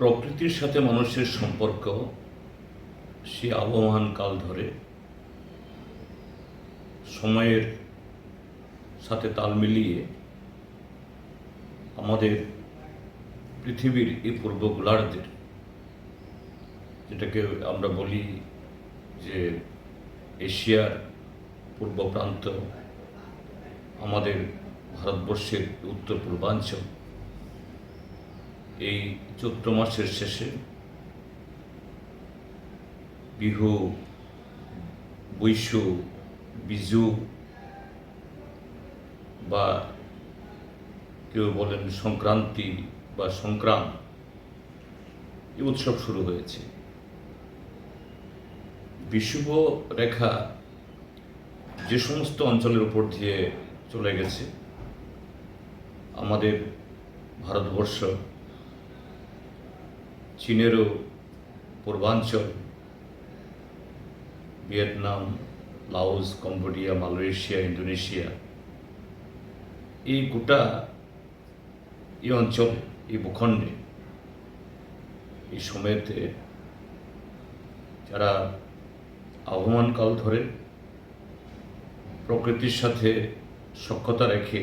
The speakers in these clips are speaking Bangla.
প্রকৃতির সাথে মানুষের সম্পর্ক, সে আবহমান কাল ধরে সময়ের সাথে তাল মিলিয়ে আমাদের পৃথিবীর এই পূর্ব গোলার্ধের, যেটাকে আমরা বলি যে এশিয়ার পূর্ব প্রান্ত, আমাদের ভারতবর্ষের উত্তর পূর্বাঞ্চল এই চৈত্র মাসের শেষে বিহু, বৈশু, বিজু বা কেউ বলেন সংক্রান্তি বা সংক্রাম এই উৎসব শুরু হয়েছে। বিষুব রেখা যে সমস্ত অঞ্চলের উপর দিয়ে চলে গেছে, আমাদের ভারতবর্ষ চীনেরও পূর্বাঞ্চল, Vietnam, Laos, Cambodia, Malaysia, Indonesia, এই গোটা এই অঞ্চল, এই ভূখণ্ডে, এই সময়তে যারা আবহমানকাল ধরে প্রকৃতির সাথে সক্ষতা রেখে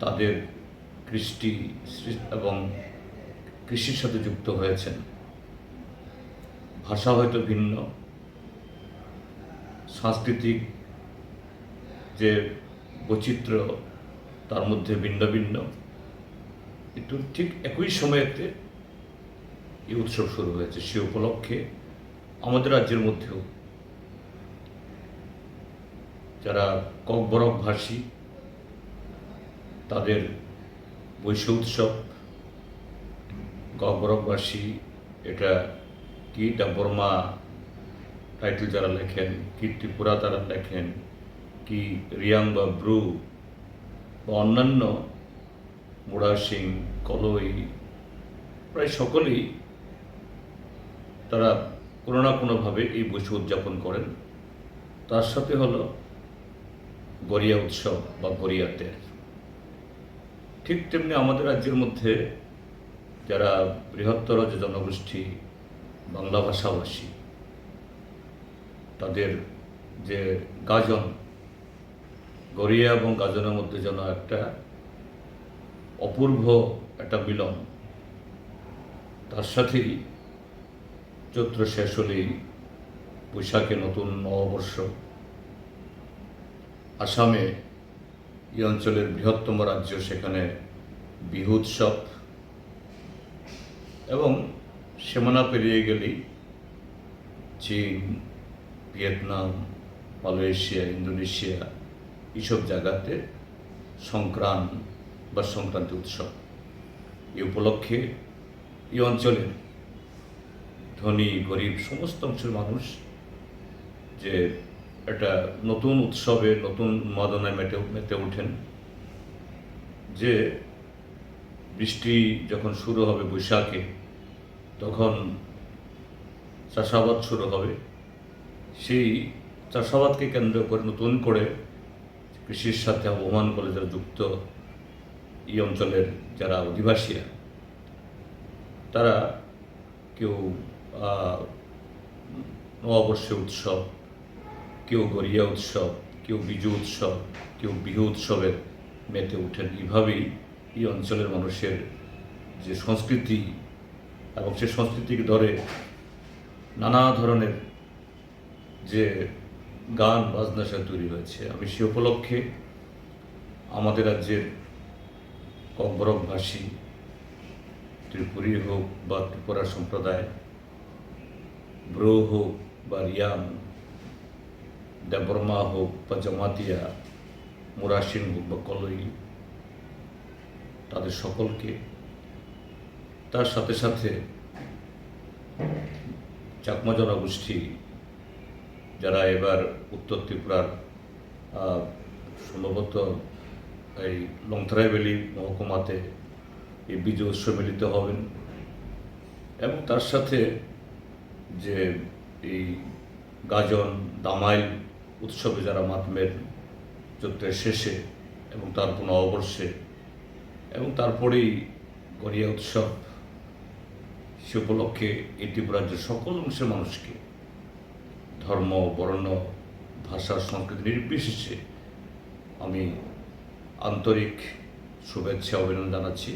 তাদের কৃষ্টি এবং কৃষির সাথে যুক্ত হয়েছেন। ভাষা হয়তো ভিন্ন। সাংস্কৃতিক যে বৈচিত্র্য, তার মধ্যে ভিন্ন ভিন্ন। কিন্তু ঠিক একই সময়েতে এই উৎসব শুরু হয়েছে সে উপলক্ষে আমাদের রাজ্যের মধ্যেও। যারা কক ককবরক ভাষী তাদের বৈশ্ব উৎসব ককবরকবাসী এটা কি বর্মা টাইটেল যারা লেখেন, কি ত্রিপুরা তারা লেখেন, কি রিয়াং বা ব্রু বা অন্যান্য মুড়া সিং, কলই, প্রায় সকলেই তারা কোনো না কোনোভাবে এই বৈশ্ব উদযাপন করেন। তার সাথে হলো গড়িয়া উৎসব বা গড়িয়াতে। ঠিক তেমনি আমাদের রাজ্যের মধ্যে যারা বৃহত্তর যে জনগোষ্ঠী বাংলা ভাষাভাষী, তাদের যে গাজন, গড়িয়া এবং গাজনের মধ্যে যেন একটা অপূর্ব একটা মিলন, তার সাথেই চৈত্র শেষ হলেই বৈশাখে নতুন নববর্ষ। আসামে এই অঞ্চলের বৃহত্তম রাজ্য সেখানে বিহু উৎসব। এবং সীমানা পেরিয়ে গেলেই চীন, ভিয়েতনাম, মালয়েশিয়া, ইন্দোনেশিয়া এইসব জায়গাতে সংক্রান্ত বা সংক্রান্তি উৎসব। এই উপলক্ষে এই অঞ্চলের ধনী, গরিব সমস্ত অংশের মানুষ যে একটা নতুন উৎসবে, নতুন উন্মাদনায় মেটে মেতে ওঠেন, যে বৃষ্টি যখন শুরু হবে বৈশাখে তখন চাষাবাদ শুরু হবে। সেই চাষাবাদকে কেন্দ্র করে নতুন করে কৃষির সাথে আবহমান করে যারা যুক্ত এই অঞ্চলের যারা অধিবাসীরা তারা কেউ নববর্ষে উৎসব, কেউ গড়িয়া উৎসব, কেউ বিজু উৎসব, কেউ বিহু উৎসবে মেতে ওঠেন। এইভাবেই এই অঞ্চলের মানুষের যে সংস্কৃতি এবং সে সংস্কৃতিকে ধরে নানা ধরনের যে গান, বাজনা সে তৈরি হয়েছে। আমি সে উপলক্ষে আমাদের রাজ্যের ককবরক ভাষী ত্রিপুরী হোক বা ত্রিপুরা সম্প্রদায় ব্রো হোক বা রিয়াং দেবর্মা হোক বা জমাতিয়া, মুরাসিন হোক বা কলই, তাদের সকলকে তার সাথে সাথে চাকমা জনগোষ্ঠী যারা এবার উত্তর ত্রিপুরার সম্ভবত এই লংথরাই ভ্যালি মহকুমাতে এই বিজয় উৎসব মিলিত হবেন এবং তার সাথে যে এই গাজন, দামাইল উৎসবে যারা মাতমের চৈত্রের শেষে এবং তারপর নববর্ষে এবং তারপরেই গড়িয়া উৎসব সে উপলক্ষে এই ত্রিপুরা রাজ্যের সকল অংশের মানুষকে ধর্ম, বর্ণ, ভাষা, সংস্কৃতি নির্বিশেষে আমি আন্তরিক শুভেচ্ছা, অভিনন্দন জানাচ্ছি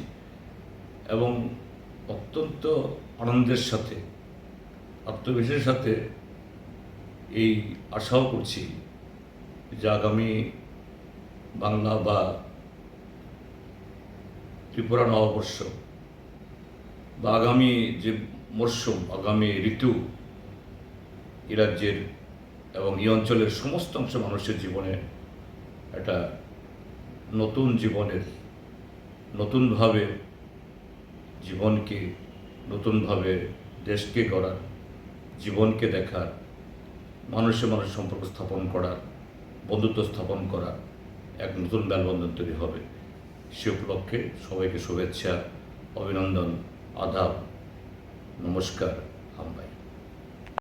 এবং অত্যন্ত আনন্দের সাথে, আত্মবিশ্বাসের সাথে এই আশাও করছি যে আগামী বাংলা বা ত্রিপুরা নববর্ষ বা আগামী যে মরশুম, আগামী ঋতু, এই রাজ্যের এবং এই অঞ্চলের সমস্ত অংশ মানুষের জীবনে একটা নতুন জীবনের, নতুনভাবে জীবনকে, নতুনভাবে দেশকে গড়ার, জীবনকে দেখার, মানুষে মানুষ সম্পর্ক স্থাপন করার, বন্ধুত্ব স্থাপন করার এক নতুন মেলবন্ধন তৈরি হবে। সে উপলক্ষে সবাইকে শুভেচ্ছা, অভিনন্দন। আদাব নমস্কার হামবাই